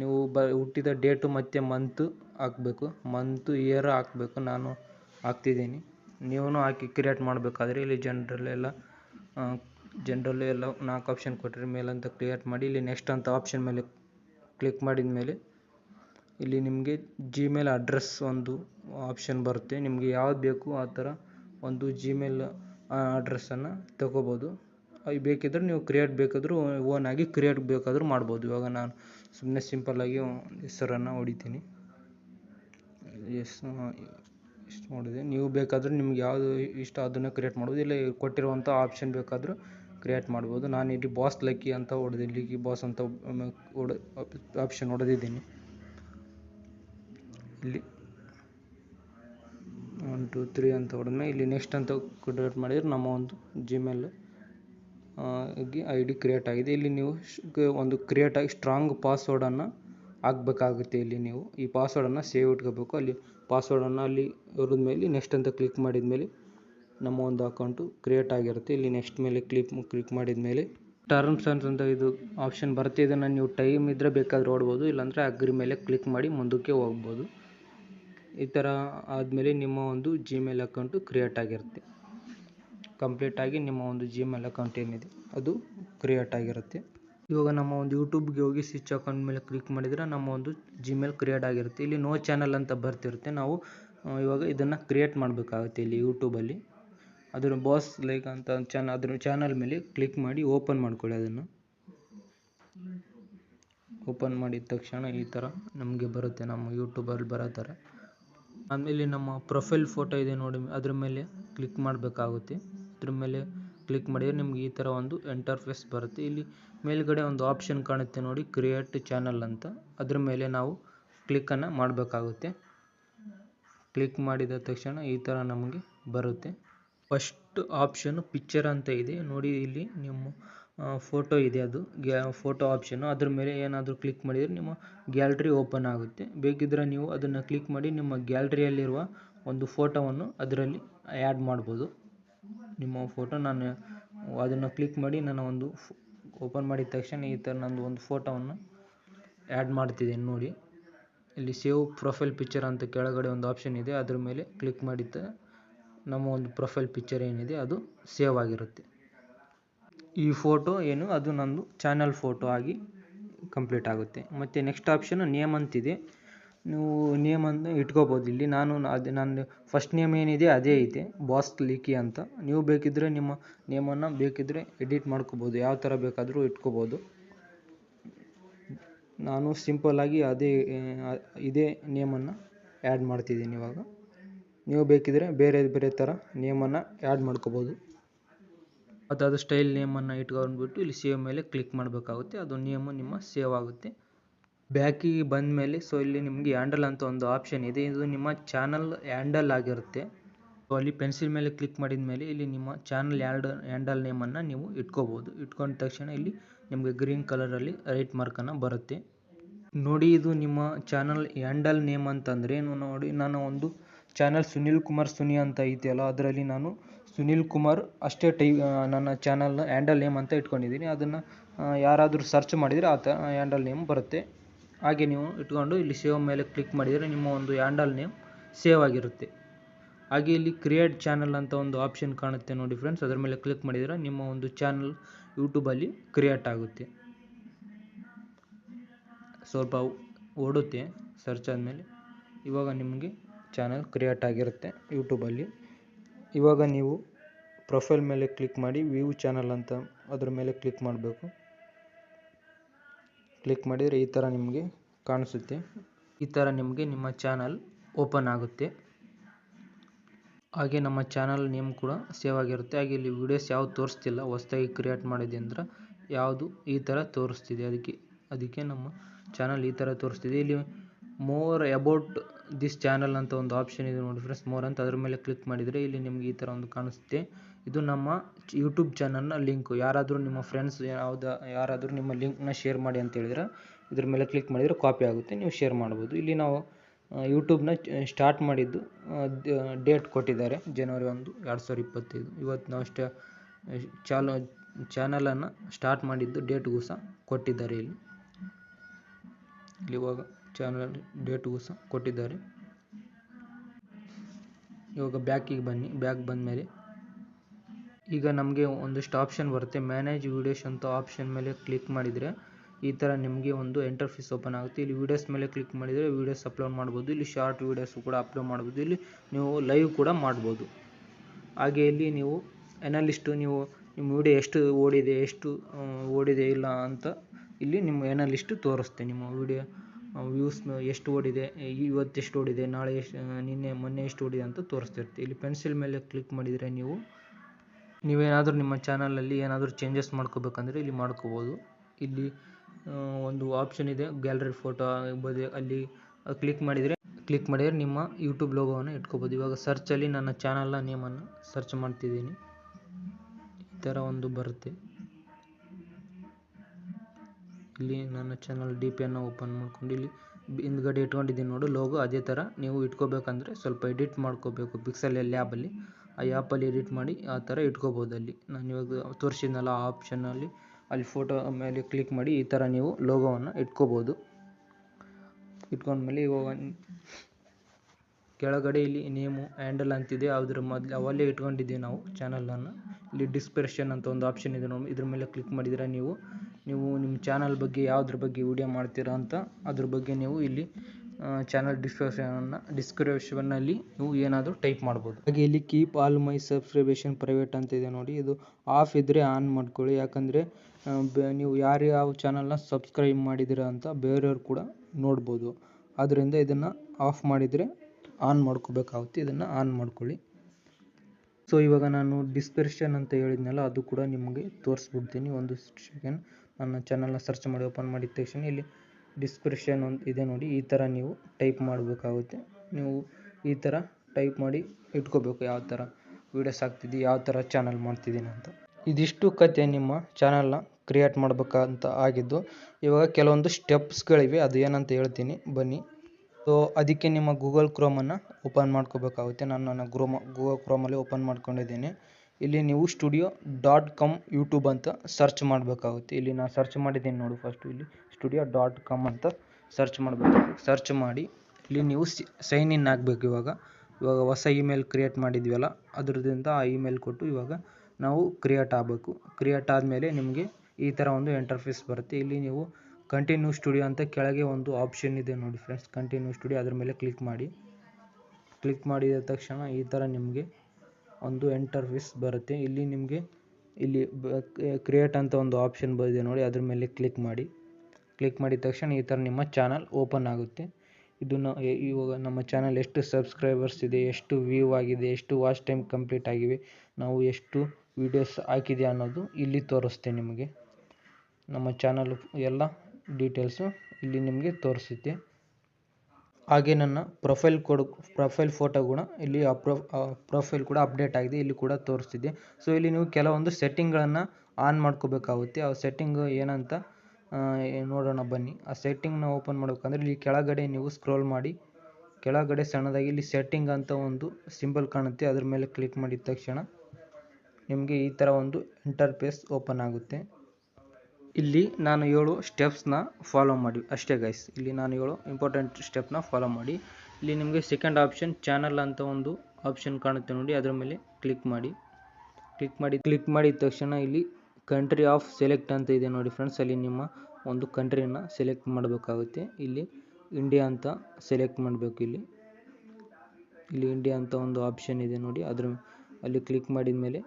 ನೀವು ಬ, ಹುಟ್ಟಿದ ಡೇಟು ಮತ್ತು ಮಂತು ಹಾಕಬೇಕು. ಮಂತು ಇಯರ್ ಹಾಕಬೇಕು. ನಾನು ಹಾಕ್ತಿದ್ದೀನಿ. ನೀವು ಹಾಕಿ ಕ್ರಿಯೇಟ್ ಮಾಡಬೇಕಾದ್ರೆ ಇಲ್ಲಿ ಜನರಲ್ಲೆಲ್ಲ ಜನರಲ್ಲಿ ಎಲ್ಲ ನಾಲ್ಕು ಆಪ್ಷನ್ ಕೊಟ್ಟರೆ, ಮೇಲಂತ ಕ್ರಿಯೇಟ್ ಮಾಡಿ, ಇಲ್ಲಿ ನೆಕ್ಸ್ಟ್ ಅಂತ ಆಪ್ಷನ್ ಮೇಲೆ ಕ್ಲಿಕ್ ಮಾಡಿದ ಮೇಲೆ ಇಲ್ಲಿ ನಿಮಗೆ ಜಿಮೇಲ್ ಅಡ್ರೆಸ್ ಒಂದು ಆಪ್ಷನ್ ಬರುತ್ತೆ. ನಿಮಗೆ ಯಾವ್ದು ಬೇಕು ಆ ಥರ ಒಂದು ಜಿಮೇಲ್ ಅಡ್ರೆಸ್ಸನ್ನು ತಗೋಬೋದು. ಅವು ಬೇಕಿದ್ರೆ ನೀವು ಕ್ರಿಯೇಟ್ ಬೇಕಾದರೂ ಓನ್ ಆಗಿ ಕ್ರಿಯೇಟ್ ಬೇಕಾದರೂ ಮಾಡ್ಬೋದು. ಇವಾಗ ನಾನು ಸುಮ್ಮನೆ ಸಿಂಪಲ್ಲಾಗಿ ಹೆಸರನ್ನು ಹೊಡಿತೀನಿ. ಎಸ್ ಇಷ್ಟು ಮಾಡಿದೆ ನೀವು ಬೇಕಾದರೆ ನಿಮ್ಗೆ ಯಾವುದು ಇಷ್ಟ ಅದನ್ನು ಕ್ರಿಯೇಟ್ ಮಾಡ್ಬೋದು. ಇಲ್ಲ ಕೊಟ್ಟಿರುವಂಥ ಆಪ್ಷನ್ ಬೇಕಾದರೂ ಕ್ರಿಯೇಟ್ ಮಾಡ್ಬೋದು. ನಾನು ಇಲ್ಲಿ ಬಾಸ್ ಲಕ್ಕಿ ಅಂತ ಹೊಡೆದು. ಇಲ್ಲಿಗೆ ಬಾಸ್ ಅಂತ ಹೊಡೆ ಆಪ್ಷನ್ ಹೊಡೆದಿದ್ದೀನಿ. ಇಲ್ಲಿ ಒನ್ ಟು ತ್ರೀ ಅಂತ ಹೊಡೆದ್ಮೇಲೆ ಇಲ್ಲಿ ನೆಕ್ಸ್ಟ್ ಅಂತ ಕ್ರಿಯೇಟ್ ಮಾಡಿದರೆ ನಮ್ಮ ಒಂದು ಜಿಮೇಲ್ ಐ ಡಿ ಕ್ರಿಯೇಟ್ ಆಗಿದೆ. ಇಲ್ಲಿ ನೀವು ಒಂದು ಕ್ರಿಯೇಟ್ ಆಗಿ ಸ್ಟ್ರಾಂಗ್ ಪಾಸ್ವರ್ಡನ್ನು ಹಾಕಬೇಕಾಗುತ್ತೆ ಇಲ್ಲಿ ನೀವು. ಈ ಪಾಸ್ವರ್ಡನ್ನು ಸೇವ್ ಇಟ್ಕೋಬೇಕು. ಅಲ್ಲಿ ಪಾಸ್ವರ್ಡನ್ನು ಅಲ್ಲಿ ಹೊರದ ಮೇಲೆ ನೆಕ್ಸ್ಟ್ ಅಂತ ಕ್ಲಿಕ್ ಮಾಡಿದ ಮೇಲೆ ನಮ್ಮ ಒಂದು ಅಕೌಂಟು ಕ್ರಿಯೇಟ್ ಆಗಿರುತ್ತೆ. ಇಲ್ಲಿ ನೆಕ್ಸ್ಟ್ ಮೇಲೆ ಕ್ಲಿಕ್ ಕ್ಲಿಕ್ ಮಾಡಿದ ಮೇಲೆ ಟರ್ಮ್ಸ್ ಅಂತ ಇದು ಆಪ್ಷನ್ ಬರುತ್ತೆ. ನೀವು ಟೈಮ್ ಇದ್ದರೆ ಬೇಕಾದ್ರೆ ಓಡ್ಬೋದು, ಇಲ್ಲಾಂದರೆ ಅಗ್ರಿ ಮೇಲೆ ಕ್ಲಿಕ್ ಮಾಡಿ ಮುಂದಕ್ಕೆ ಹೋಗ್ಬೋದು. ಈ ಥರ ಆದಮೇಲೆ ನಿಮ್ಮ ಒಂದು ಜಿಮೇಲ್ ಅಕೌಂಟು ಕ್ರಿಯೇಟ್ ಆಗಿರುತ್ತೆ. ಕಂಪ್ಲೀಟಾಗಿ ನಿಮ್ಮ ಒಂದು ಜಿಮೇಲ್ ಅಕೌಂಟ್ ಏನಿದೆ, ಅದು ಕ್ರಿಯೇಟ್ ಆಗಿರುತ್ತೆ. ಇವಾಗ ನಮ್ಮ ಒಂದು ಯೂಟ್ಯೂಬ್ಗೆ ಹೋಗಿ ಸ್ವಿಚ್ ಅಕೌಂಟ್ ಮೇಲೆ ಕ್ಲಿಕ್ ಮಾಡಿದರೆ ನಮ್ಮ ಒಂದು ಜಿಮೇಲ್ ಕ್ರಿಯೇಟ್ ಆಗಿರುತ್ತೆ. ಇಲ್ಲಿ ನೋ ಚಾನಲ್ ಅಂತ ಬರ್ತಿರುತ್ತೆ. ನಾವು ಇವಾಗ ಇದನ್ನು ಕ್ರಿಯೇಟ್ ಮಾಡಬೇಕಾಗುತ್ತೆ ಇಲ್ಲಿ ಯೂಟ್ಯೂಬಲ್ಲಿ ಅದರ ಬಾಸ್ ಲೈಕ್ ಅಂತ ಚಾನ ಅದ್ರ ಚಾನಲ್ ಮೇಲೆ ಕ್ಲಿಕ್ ಮಾಡಿ ಓಪನ್ ಮಾಡ್ಕೊಳ್ಳಿ ಅದನ್ನು. ಓಪನ್ ಮಾಡಿದ ತಕ್ಷಣ ಈ ಥರ ನಮಗೆ ಬರುತ್ತೆ. ನಮ್ಮ ಯೂಟ್ಯೂಬಲ್ಲಿ ಬರೋ ಥರ ಆಮೇಲೆ ನಮ್ಮ ಪ್ರೊಫೈಲ್ ಫೋಟೋ ಇದೆ ನೋಡಿ, ಅದ್ರ ಮೇಲೆ ಕ್ಲಿಕ್ ಮಾಡಬೇಕಾಗುತ್ತೆ. ಅದ್ರ ಮೇಲೆ ಕ್ಲಿಕ್ ಮಾಡಿದರೆ ನಿಮ್ಗೆ ಈ ಥರ ಒಂದು ಎಂಟರ್ಫೇಸ್ ಬರುತ್ತೆ. ಇಲ್ಲಿ ಮೇಲ್ಗಡೆ ಒಂದು ಆಪ್ಷನ್ ಕಾಣುತ್ತೆ ನೋಡಿ ಕ್ರಿಯೇಟ್ ಚಾನಲ್ ಅಂತ. ಅದ್ರ ಮೇಲೆ ನಾವು ಕ್ಲಿಕ್ಕನ್ನು ಮಾಡಬೇಕಾಗುತ್ತೆ. ಕ್ಲಿಕ್ ಮಾಡಿದ ತಕ್ಷಣ ಈ ಥರ ನಮಗೆ ಬರುತ್ತೆ. ಫಸ್ಟ್ ಆಪ್ಷನ್ ಪಿಕ್ಚರ್ ಅಂತ ಇದೆ. ನೋಡಿ ಇಲ್ಲಿ ನಿಮ್ಮ ಫೋಟೋ ಇದೆ ಅದು. ಗ್ಯಾ ಫೋಟೋ ಆಪ್ಷನ್ನು ಅದ್ರ ಮೇಲೆ ಏನಾದರೂ ಕ್ಲಿಕ್ ಮಾಡಿದರೆ ನಿಮ್ಮ ಗ್ಯಾಲ್ರಿ ಓಪನ್ ಆಗುತ್ತೆ. ಬೇಕಿದ್ದರೆ ನೀವು ಅದನ್ನು ಕ್ಲಿಕ್ ಮಾಡಿ ನಿಮ್ಮ ಗ್ಯಾಲ್ರಿಯಲ್ಲಿರುವ ಒಂದು ಫೋಟೋವನ್ನು ಅದರಲ್ಲಿ ಆ್ಯಡ್ ಮಾಡ್ಬೋದು. ನಿಮ್ಮ ಫೋಟೋ ನಾನು ಅದನ್ನು ಕ್ಲಿಕ್ ಮಾಡಿ ನಾನು ಒಂದು ಓಪನ್ ಮಾಡಿದ ತಕ್ಷಣ ಈ ಥರ ನಂದು ಒಂದು ಫೋಟೋವನ್ನು ಆ್ಯಡ್ ಮಾಡ್ತಿದ್ದೀನಿ ನೋಡಿ. ಇಲ್ಲಿ ಸೇವ್ ಪ್ರೊಫೈಲ್ ಪಿಕ್ಚರ್ ಅಂತ ಕೆಳಗಡೆ ಒಂದು ಆಪ್ಷನ್ ಇದೆ. ಅದ್ರ ಮೇಲೆ ಕ್ಲಿಕ್ ಮಾಡಿದ ನಮ್ಮ ಒಂದು ಪ್ರೊಫೈಲ್ ಪಿಕ್ಚರ್ ಏನಿದೆ ಅದು ಸೇವ್ ಆಗಿರುತ್ತೆ. ಈ ಫೋಟೋ ಏನು? ಅದು ನಂದು ಚಾನಲ್ ಫೋಟೋ ಆಗಿ ಕಂಪ್ಲೀಟ್ ಆಗುತ್ತೆ. ಮತ್ತು ನೆಕ್ಸ್ಟ್ ಆಪ್ಷನ್ ನೇಮ್ ಅಂತಿದೆ ನೀವು ನೇಮನ್ನು ಇಟ್ಕೋಬೋದು. ಇಲ್ಲಿ ನಾನು ಅದು ನನ್ನ ಫಸ್ಟ್ ನೇಮ್ ಏನಿದೆ ಅದೇ ಐತೆ. ಬಾಸ್ ಲಿಕಿ ಅಂತ. ನೀವು ಬೇಕಿದ್ದರೆ ನಿಮ್ಮ ನೇಮನ್ನು ಬೇಕಿದ್ದರೆ ಎಡಿಟ್ ಮಾಡ್ಕೋಬೋದು. ಯಾವ ಥರ ಬೇಕಾದರೂ ಇಟ್ಕೋಬೋದು. ನಾನು ಸಿಂಪಲ್ಲಾಗಿ ಅದೇ ಇದೇ ನೇಮನ್ನು ಆ್ಯಡ್ ಮಾಡ್ತಿದ್ದೀನಿ ಇವಾಗ. ನೀವು ಬೇಕಿದ್ದರೆ ಬೇರೆ ಬೇರೆ ಥರ ನೇಮನ್ನು ಆ್ಯಡ್ ಮಾಡ್ಕೋಬೋದು. ಅದು ಸ್ಟೈಲ್ ನೇಮನ್ನು ಇಟ್ಕೊಂಡ್ಬಿಟ್ಟು ಇಲ್ಲಿ ಸೇವ್ ಮೇಲೆ ಕ್ಲಿಕ್ ಮಾಡಬೇಕಾಗುತ್ತೆ. ಅದು ನೇಮು ನಿಮ್ಮ ಸೇವ್ ಆಗುತ್ತೆ. ಬ್ಯಾಕಿಗೆ ಬಂದ ಮೇಲೆ ಸೊ ಇಲ್ಲಿ ನಿಮಗೆ ಹ್ಯಾಂಡಲ್ ಅಂತ ಒಂದು ಆಪ್ಷನ್ ಇದೆ. ಇದು ನಿಮ್ಮ ಚಾನಲ್ ಹ್ಯಾಂಡಲ್ ಆಗಿರುತ್ತೆ. ಸೊ ಅಲ್ಲಿ ಪೆನ್ಸಿಲ್ ಮೇಲೆ ಕ್ಲಿಕ್ ಮಾಡಿದ ಮೇಲೆ ಇಲ್ಲಿ ನಿಮ್ಮ ಚಾನಲ್ ಹ್ಯಾಂಡ್ ಹ್ಯಾಂಡಲ್ ನೇಮನ್ನು ನೀವು ಇಟ್ಕೋಬೋದು. ಇಟ್ಕೊಂಡ ತಕ್ಷಣ ಇಲ್ಲಿ ನಿಮಗೆ ಗ್ರೀನ್ ಕಲರಲ್ಲಿ ರೈಟ್ ಮಾರ್ಕನ್ನು ಬರುತ್ತೆ. ನೋಡಿ, ಇದು ನಿಮ್ಮ ಚಾನಲ್ ಹ್ಯಾಂಡಲ್ ನೇಮ್ ಅಂತಂದರೆ ನೋಡಿ, ನಾನು ಒಂದು ಚಾನಲ್ ಸುನಿಲ್ ಕುಮಾರ್ ಸುನಿ ಅಂತ ಇದೆಯಲ್ಲ ಅದರಲ್ಲಿ ನಾನು ಸುನಿಲ್ ಕುಮಾರ್ ಅಷ್ಟೇ ಟೈ ನನ್ನ ಚಾನಲ್ನ ಹ್ಯಾಂಡಲ್ ನೇಮ್ ಅಂತ ಇಟ್ಕೊಂಡಿದ್ದೀನಿ. ಅದನ್ನು ಯಾರಾದರೂ ಸರ್ಚ್ ಮಾಡಿದರೆ ಆತ ಹ್ಯಾಂಡಲ್ ನೇಮ್ ಬರುತ್ತೆ. ಹಾಗೆ ನೀವು ಇಟ್ಕೊಂಡು ಇಲ್ಲಿ ಸೇವ್ ಮೇಲೆ ಕ್ಲಿಕ್ ಮಾಡಿದರೆ ನಿಮ್ಮ ಒಂದು ಹ್ಯಾಂಡಲ್ ನೇಮ್ ಸೇವ್ ಆಗಿರುತ್ತೆ. ಹಾಗೆ ಇಲ್ಲಿ ಕ್ರಿಯೇಟ್ ಚಾನಲ್ ಅಂತ ಒಂದು ಆಪ್ಷನ್ ಕಾಣುತ್ತೆ ನೋಡಿ ಫ್ರೆಂಡ್ಸ್ ಅದರ ಮೇಲೆ ಕ್ಲಿಕ್ ಮಾಡಿದರೆ ನಿಮ್ಮ ಒಂದು ಚಾನಲ್ ಯೂಟ್ಯೂಬಲ್ಲಿ ಕ್ರಿಯೇಟ್ ಆಗುತ್ತೆ. ಸ್ವಲ್ಪ ಓಡುತ್ತೆ ಸರ್ಚ್ ಆದಮೇಲೆ. ಇವಾಗ ನಿಮಗೆ ಚಾನಲ್ ಕ್ರಿಯೇಟ್ ಆಗಿರುತ್ತೆ ಯೂಟ್ಯೂಬಲ್ಲಿ ಇವಾಗ ನೀವು ಪ್ರೊಫೈಲ್ ಮೇಲೆ ಕ್ಲಿಕ್ ಮಾಡಿ ವ್ಯೂ ಚಾನಲ್ ಅಂತ ಅದ್ರ ಮೇಲೆ ಕ್ಲಿಕ್ ಮಾಡಬೇಕು. ಕ್ಲಿಕ್ ಮಾಡಿದರೆ ಈ ಥರ ನಿಮಗೆ ಕಾಣಿಸುತ್ತೆ. ಈ ಥರ ನಿಮಗೆ ನಿಮ್ಮ ಚಾನಲ್ ಓಪನ್ ಆಗುತ್ತೆ. ಹಾಗೆ ನಮ್ಮ ಚಾನಲ್ ನೇಮ್ ಕೂಡ ಸೇವ್ ಆಗಿರುತ್ತೆ. ಹಾಗೆ ಇಲ್ಲಿ ವೀಡಿಯೋಸ್ ಯಾವ್ದು ತೋರಿಸ್ತಿಲ್ಲ, ಹೊಸ್ದಾಗಿ ಕ್ರಿಯೇಟ್ ಮಾಡಿದೆ ಅಂದ್ರೆ ಯಾವುದು ಈ ಥರ ತೋರಿಸ್ತಿದೆ. ಅದಕ್ಕೆ ಅದಕ್ಕೆ ನಮ್ಮ ಚಾನಲ್ ಈ ಥರ ತೋರಿಸ್ತಿದೆ. ಇಲ್ಲಿ ಮೋರ್ ಅಬೌಟ್ ದಿಸ್ ಚಾನಲ್ ಅಂತ ಒಂದು ಆಪ್ಷನ್ ಇದೆ ನೋಡಿ ಫ್ರೆಂಡ್ಸ್ ಮೋರ್ ಅಂತ ಅದ್ರ ಮೇಲೆ ಕ್ಲಿಕ್ ಮಾಡಿದರೆ ಇಲ್ಲಿ ನಿಮಗೆ ಈ ಥರ ಒಂದು ಕಾಣಿಸುತ್ತೆ. ಇದು ನಮ್ಮ ಯೂಟ್ಯೂಬ್ ಚಾನಲ್ನ ಲಿಂಕು ಯಾರಾದರೂ ನಿಮ್ಮ ಫ್ರೆಂಡ್ಸ್ ಯಾವ್ದು ಯಾರಾದರೂ ನಿಮ್ಮ ಲಿಂಕ್ನ ಶೇರ್ ಮಾಡಿ ಅಂತ ಹೇಳಿದ್ರೆ ಇದ್ರ ಮೇಲೆ ಕ್ಲಿಕ್ ಮಾಡಿದರೆ ಕಾಪಿ ಆಗುತ್ತೆ. ನೀವು ಶೇರ್ ಮಾಡ್ಬೋದು. ಇಲ್ಲಿ ನಾವು ಯೂಟ್ಯೂಬ್ನ ಸ್ಟಾರ್ಟ್ ಮಾಡಿದ್ದು ಡೇಟ್ ಕೊಟ್ಟಿದ್ದಾರೆ. ಜನವರಿ ಒಂದು, ಎರಡು ಸಾವಿರದ ಇಪ್ಪತ್ತೈದು. ಇವತ್ತು ನಾವು ಸ್ಟಾ ಚಾಲು ಚಾನಲನ್ನು ಸ್ಟಾರ್ಟ್ ಮಾಡಿದ್ದು ಡೇಟ್ಗೂ ಸಹ ಕೊಟ್ಟಿದ್ದಾರೆ ಇಲ್ಲಿ. ಇಲ್ಲಿ ಇವಾಗ ಚಾನಲ್ ಡೇಟ್ಗೂ ಸಹ ಕೊಟ್ಟಿದ್ದಾರೆ. ಇವಾಗ ಬ್ಯಾಕಿಗೆ ಬನ್ನಿ. ಬ್ಯಾಕ್ ಬಂದ ಮೇಲೆ ಈಗ ನಮಗೆ ಒಂದಿಷ್ಟು ಆಪ್ಷನ್ ಬರುತ್ತೆ. ಮ್ಯಾನೇಜ್ ವೀಡಿಯೋಸ್ ಅಂತ ಆಪ್ಷನ್ ಮೇಲೆ ಕ್ಲಿಕ್ ಮಾಡಿದರೆ ಈ ಥರ ನಿಮಗೆ ಒಂದು ಇಂಟರ್ಫೇಸ್ ಓಪನ್ ಆಗುತ್ತೆ. ಇಲ್ಲಿ ವೀಡಿಯೋಸ್ ಮೇಲೆ ಕ್ಲಿಕ್ ಮಾಡಿದರೆ ವೀಡಿಯೋಸ್ ಅಪ್ಲೋಡ್ ಮಾಡ್ಬೋದು. ಇಲ್ಲಿ ಶಾರ್ಟ್ ವೀಡಿಯೋಸ್ ಕೂಡ ಅಪ್ಲೋಡ್ ಮಾಡ್ಬೋದು. ಇಲ್ಲಿ ನೀವು ಲೈವ್ ಕೂಡ ಮಾಡ್ಬೋದು. ಹಾಗೆ ಇಲ್ಲಿ ನೀವು ಎನಾಲಿಸ್ಟು ನೀವು ನಿಮ್ಮ ವಿಡಿಯೋ ಎಷ್ಟು ಓಡಿದೆ ಎಷ್ಟು ಓಡಿದೆ ಇಲ್ಲ ಅಂತ ಇಲ್ಲಿ ನಿಮ್ಮ ಎನಲಿಸ್ಟು ತೋರಿಸ್ತೆ. ನಿಮ್ಮ ವಿಡಿಯೋ ವ್ಯೂಸ್ ಎಷ್ಟು ಓಡಿದೆ, ಇವತ್ತು ಎಷ್ಟು ಓಡಿದೆ, ನಾಳೆ ಎಷ್ಟು ನಿನ್ನೆ, ಮೊನ್ನೆ ಎಷ್ಟು ಓಡಿದೆ ಅಂತ ತೋರಿಸ್ತಿರುತ್ತೆ. ಇಲ್ಲಿ ಪೆನ್ಸಿಲ್ ಮೇಲೆ ಕ್ಲಿಕ್ ಮಾಡಿದರೆ ನೀವು ನೀವೇನಾದರೂ ನಿಮ್ಮ ಚಾನಲಲ್ಲಿ ಏನಾದರೂ ಚೇಂಜಸ್ ಮಾಡ್ಕೋಬೇಕಂದ್ರೆ ಇಲ್ಲಿ ಮಾಡ್ಕೋಬೋದು. ಇಲ್ಲಿ ಒಂದು ಆಪ್ಷನ್ ಇದೆ ಗ್ಯಾಲರಿ ಫೋಟೋ ಬದಿ ಅಲ್ಲಿ ಕ್ಲಿಕ್ ಮಾಡಿದರೆ ಕ್ಲಿಕ್ ಮಾಡಿದರೆ ನಿಮ್ಮ ಯೂಟ್ಯೂಬ್ ಲೋಗೋವನ್ನು ಇಟ್ಕೋಬೋದು. ಇವಾಗ ಸರ್ಚಲ್ಲಿ ನನ್ನ ಚಾನಲ್ನ ನೇಮನ್ನು ಸರ್ಚ್ ಮಾಡ್ತಿದ್ದೀನಿ. ಈ ಥರ ಒಂದು ಬರುತ್ತೆ. ಇಲ್ಲಿ ನನ್ನ ಚಾನಲ್ ಡಿ ಪಿಯನ್ನು ಓಪನ್ ಮಾಡ್ಕೊಂಡು ಇಲ್ಲಿ ಹಿಂದ್ಗಡೆ ಇಟ್ಕೊಂಡಿದ್ದೀನಿ ನೋಡು ಲೋಗೋ ಅದೇ ಥರ ನೀವು ಇಟ್ಕೋಬೇಕಂದ್ರೆ ಸ್ವಲ್ಪ ಎಡಿಟ್ ಮಾಡ್ಕೋಬೇಕು. ಪಿಕ್ಸೆಲ್ ಲ್ಯಾಬಲ್ಲಿ ಆ ಆ್ಯಪಲ್ಲಿ ಎಡಿಟ್ ಮಾಡಿ ಆ ಥರ ಇಟ್ಕೋಬೋದು ಅಲ್ಲಿ. ನಾನು ಇವಾಗ ತೋರಿಸಿದ್ನಲ್ಲ ಆ ಆಪ್ಷನಲ್ಲಿ ಅಲ್ಲಿ ಫೋಟೋ ಮೇಲೆ ಕ್ಲಿಕ್ ಮಾಡಿ ಈ ಥರ ನೀವು ಲೋಗೋವನ್ನು ಇಟ್ಕೋಬೋದು. ಇಟ್ಕೊಂಡ್ಮೇಲೆ ಇವಾಗ ಕೆಳಗಡೆ ಇಲ್ಲಿ ನೇಮು ಹ್ಯಾಂಡಲ್ ಅಂತಿದೆ. ಅದ್ರ ಮೊದಲು ಅವಲ್ಲೇ ಇಟ್ಕೊಂಡಿದ್ದೀವಿ ನಾವು ಚಾನಲನ್ನು ಇಲ್ಲಿ ಡಿಸ್ಕ್ರಿಪ್ಷನ್ ಅಂತ ಒಂದು ಆಪ್ಷನ್ ಇದೆ ನೋಡಿ, ಇದ್ರ ಮೇಲೆ ಕ್ಲಿಕ್ ಮಾಡಿದರೆ ನೀವು ನೀವು ನಿಮ್ಮ ಚಾನಲ್ ಬಗ್ಗೆ ಯಾವುದ್ರ ಬಗ್ಗೆ ವಿಡಿಯೋ ಮಾಡ್ತೀರಾ ಅಂತ ಅದ್ರ ಬಗ್ಗೆ ನೀವು ಇಲ್ಲಿ ಚಾನಲ್ ಡಿಸ್ಕ್ರಿಪ್ಷನ್ ಡಿಸ್ಕ್ರಿಪ್ಷನಲ್ಲಿ ನೀವು ಏನಾದರೂ ಟೈಪ್ ಮಾಡ್ಬೋದು. ಹಾಗೆ ಇಲ್ಲಿ keep all my subscription private ಅಂತ ಇದೆ ನೋಡಿ. ಇದು ಆಫ್ ಇದ್ದರೆ ಆನ್ ಮಾಡ್ಕೊಳ್ಳಿ. ಯಾಕಂದರೆ ನೀವು ಯಾರ್ಯಾವ ಚಾನಲ್ನ ಸಬ್ಸ್ಕ್ರೈಬ್ ಮಾಡಿದ್ದೀರಾ ಅಂತ ಬೇರೆಯವ್ರು ಕೂಡ ನೋಡ್ಬೋದು. ಆದ್ದರಿಂದ ಇದನ್ನು ಆಫ್ ಮಾಡಿದರೆ ಆನ್ ಮಾಡ್ಕೋಬೇಕಾಗುತ್ತೆ. ಇದನ್ನು ಆನ್ ಮಾಡ್ಕೊಳ್ಳಿ. ಸೊ ಇವಾಗ ನಾನು ಡಿಸ್ಕ್ರಿಪ್ಷನ್ ಅಂತ ಹೇಳಿದ್ನಲ್ಲ, ಅದು ಕೂಡ ನಿಮಗೆ ತೋರಿಸ್ಬಿಡ್ತೀನಿ. ಒಂದು ಸೆಕೆಂಡ್ ನನ್ನ ಚಾನಲ್ನ ಸರ್ಚ್ ಮಾಡಿ ಓಪನ್ ಮಾಡಿದ ತಕ್ಷಣ ಇಲ್ಲಿ ಡಿಸ್ಕ್ರಿಪ್ಷನ್ ಒಂದು ಇದೆ ನೋಡಿ, ಈ ಥರ ನೀವು ಟೈಪ್ ಮಾಡಬೇಕಾಗುತ್ತೆ. ನೀವು ಈ ಥರ ಟೈಪ್ ಮಾಡಿ ಇಟ್ಕೋಬೇಕು ಯಾವ ಥರ ವೀಡಿಯೋಸ್ ಹಾಕ್ತಿದ್ದೀವಿ ಯಾವ ಥರ ಚಾನಲ್ ಮಾಡ್ತಿದ್ದೀನಿ ಅಂತ. ಇದಿಷ್ಟು ಕತೆ ನಿಮ್ಮ ಚಾನಲ್ನ ಕ್ರಿಯೇಟ್ ಮಾಡಬೇಕಂತ ಆಗಿದ್ದು, ಇವಾಗ ಕೆಲವೊಂದು ಸ್ಟೆಪ್ಸ್ಗಳಿವೆ ಅದು ಏನಂತ ಹೇಳ್ತೀನಿ, ಬನ್ನಿ. ಸೊ ಅದಕ್ಕೆ ನಿಮ್ಮ ಗೂಗಲ್ ಕ್ರೋಮನ್ನು ಓಪನ್ ಮಾಡ್ಕೋಬೇಕಾಗುತ್ತೆ. ನಾನು ನನ್ನ ಗ್ರೋಮ ಗೂಗಲ್ ಕ್ರೋಮಲ್ಲಿ ಓಪನ್ ಮಾಡ್ಕೊಂಡಿದ್ದೀನಿ. ಇಲ್ಲಿ ನೀವು ಸ್ಟುಡಿಯೋ ಡಾಟ್ ಕಾಮ್ ಯೂಟ್ಯೂಬ್ ಅಂತ ಸರ್ಚ್ ಮಾಡಬೇಕಾಗುತ್ತೆ. ಇಲ್ಲಿ ನಾನು ಸರ್ಚ್ ಮಾಡಿದ್ದೀನಿ ನೋಡು ಫಸ್ಟು ಇಲ್ಲಿ. ಸ್ಟುಡಿಯೋ ಡಾಟ್ ಕಾಮ್ ಅಂತ ಸರ್ಚ್ ಮಾಡಬೇಕು. ಸರ್ಚ್ ಮಾಡಿ. ಇಲ್ಲಿ ನೀವು ಸೈನ್ ಇನ್ ಆಗಬೇಕು ಇವಾಗ. ಇವಾಗ ಹೊಸ ಇಮೇಲ್ ಕ್ರಿಯೇಟ್ ಮಾಡಿದ್ವಲ್ಲ ಅದರದಿಂದ ಆ ಇಮೇಲ್ ಕೊಟ್ಟು ಇವಾಗ ನಾವು ಕ್ರಿಯೇಟ್ ಆಗಬೇಕು. ಕ್ರಿಯೇಟ್ ಆದಮೇಲೆ ನಿಮಗೆ ಈ ಥರ ಒಂದು ಇಂಟರ್ಫೇಸ್ ಬರುತ್ತೆ. ಇಲ್ಲಿ ನೀವು ಕಂಟಿನ್ಯೂ ಸ್ಟುಡಿಯೋ ಅಂತ ಕೆಳಗೆ ಒಂದು ಆಪ್ಷನ್ ಇದೆ ನೋಡಿ ಫ್ರೆಂಡ್ಸ್ ಕಂಟಿನ್ಯೂ ಸ್ಟುಡಿಯೋ ಅದ್ರ ಮೇಲೆ ಕ್ಲಿಕ್ ಮಾಡಿ. ಕ್ಲಿಕ್ ಮಾಡಿದ ತಕ್ಷಣ ಈ ಥರ ನಿಮಗೆ ಒಂದು ಇಂಟರ್ಫೇಸ್ ಬರುತ್ತೆ. ಇಲ್ಲಿ ನಿಮಗೆ ಇಲ್ಲಿ ಕ್ರಿಯೇಟ್ ಅಂತ ಒಂದು ಆಪ್ಷನ್ ಬಂದಿದೆ ನೋಡಿ, ಅದ್ರ ಮೇಲೆ ಕ್ಲಿಕ್ ಮಾಡಿ. ಕ್ಲಿಕ್ ಮಾಡಿದ ತಕ್ಷಣ ಈ ಥರ ನಿಮ್ಮ ಚಾನಲ್ ಓಪನ್ ಆಗುತ್ತೆ. ಇದನ್ನು ಇವಾಗ ನಮ್ಮ ಚಾನಲ್ ಎಷ್ಟು ಸಬ್ಸ್ಕ್ರೈಬರ್ಸ್ ಇದೆ, ಎಷ್ಟು ವ್ಯೂ ಆಗಿದೆ, ಎಷ್ಟು ವಾಚ್ ಟೈಮ್ ಕಂಪ್ಲೀಟ್ ಆಗಿವೆ, ನಾವು ಎಷ್ಟು ವೀಡಿಯೋಸ್ ಹಾಕಿದೆ ಅನ್ನೋದು ಇಲ್ಲಿ ತೋರಿಸ್ತೆ ನಿಮಗೆ. ನಮ್ಮ ಚಾನಲ್ ಎಲ್ಲ ಡೀಟೇಲ್ಸು ಇಲ್ಲಿ ನಿಮಗೆ ತೋರಿಸುತ್ತೆ. ಹಾಗೆ ನನ್ನ ಪ್ರೊಫೈಲ್ ಕೋಡ್ ಪ್ರೊಫೈಲ್ ಫೋಟೋ ಕೂಡ ಇಲ್ಲಿ ಪ್ರೊಫೈಲ್ ಕೂಡ ಅಪ್ಡೇಟ್ ಆಗಿದೆ, ಇಲ್ಲಿ ಕೂಡ ತೋರಿಸ್ತಿದೆ. ಸೊ ಇಲ್ಲಿ ನೀವು ಕೆಲವೊಂದು ಸೆಟ್ಟಿಂಗ್ಗಳನ್ನು ಆನ್ ಮಾಡ್ಕೋಬೇಕಾಗುತ್ತೆ. ಆ ಸೆಟ್ಟಿಂಗ್ ಏನಂತ ನೋಡೋಣ ಬನ್ನಿ. ಆ ಸೆಟ್ಟಿಂಗ್ನ ಓಪನ್ ಮಾಡಬೇಕಂದ್ರೆ ಇಲ್ಲಿ ಕೆಳಗಡೆ ನೀವು ಸ್ಕ್ರೋಲ್ ಮಾಡಿ. ಕೆಳಗಡೆ ಸಣ್ಣದಾಗಿ ಇಲ್ಲಿ ಸೆಟ್ಟಿಂಗ್ ಅಂತ ಒಂದು ಸಿಂಬಲ್ ಕಾಣುತ್ತೆ. ಅದ್ರ ಮೇಲೆ ಕ್ಲಿಕ್ ಮಾಡಿದ ತಕ್ಷಣ ನಿಮಗೆ ಈ ಥರ ಒಂದು ಇಂಟರ್ಫೇಸ್ ಓಪನ್ ಆಗುತ್ತೆ. ಇಲ್ಲಿ ನಾನು ಏಳು ಸ್ಟೆಪ್ಸ್ನ ಫಾಲೋ ಮಾಡಿ. ಅಷ್ಟೇ ಗೈಸ್ ಇಲ್ಲಿ ನಾನು ಏಳು ಇಂಪಾರ್ಟೆಂಟ್ ಸ್ಟೆಪ್ನ ಫಾಲೋ ಮಾಡಿ. ಇಲ್ಲಿ ನಿಮಗೆ ಸೆಕೆಂಡ್ ಆಪ್ಷನ್ ಚಾನಲ್ ಅಂತ ಒಂದು ಆಪ್ಷನ್ ಕಾಣುತ್ತೆ ನೋಡಿ. ಅದರ ಮೇಲೆ ಕ್ಲಿಕ್ ಮಾಡಿ. ಕ್ಲಿಕ್ ಮಾಡಿ ಕ್ಲಿಕ್ ಮಾಡಿದ ತಕ್ಷಣ ಇಲ್ಲಿ ಕಂಟ್ರಿ ಆಫ್ ಸೆಲೆಕ್ಟ್ ಅಂತ ಇದೆ ನೋಡಿ ಫ್ರೆಂಡ್ಸ್ ಅಲ್ಲಿ ನಿಮ್ಮ ಒಂದು ಕಂಟ್ರಿನ ಸೆಲೆಕ್ಟ್ ಮಾಡಬೇಕಾಗುತ್ತೆ. ಇಲ್ಲಿ ಇಂಡಿಯಾ ಅಂತ ಸೆಲೆಕ್ಟ್ ಮಾಡಬೇಕು ಇಲ್ಲಿ. ಇಲ್ಲಿ ಇಂಡಿಯಾ ಅಂತ ಒಂದು ಆಪ್ಷನ್ ಇದೆ ನೋಡಿ. ಅದ್ರ ಅಲ್ಲಿ ಕ್ಲಿಕ್ ಮಾಡಿದ ಮೇಲೆ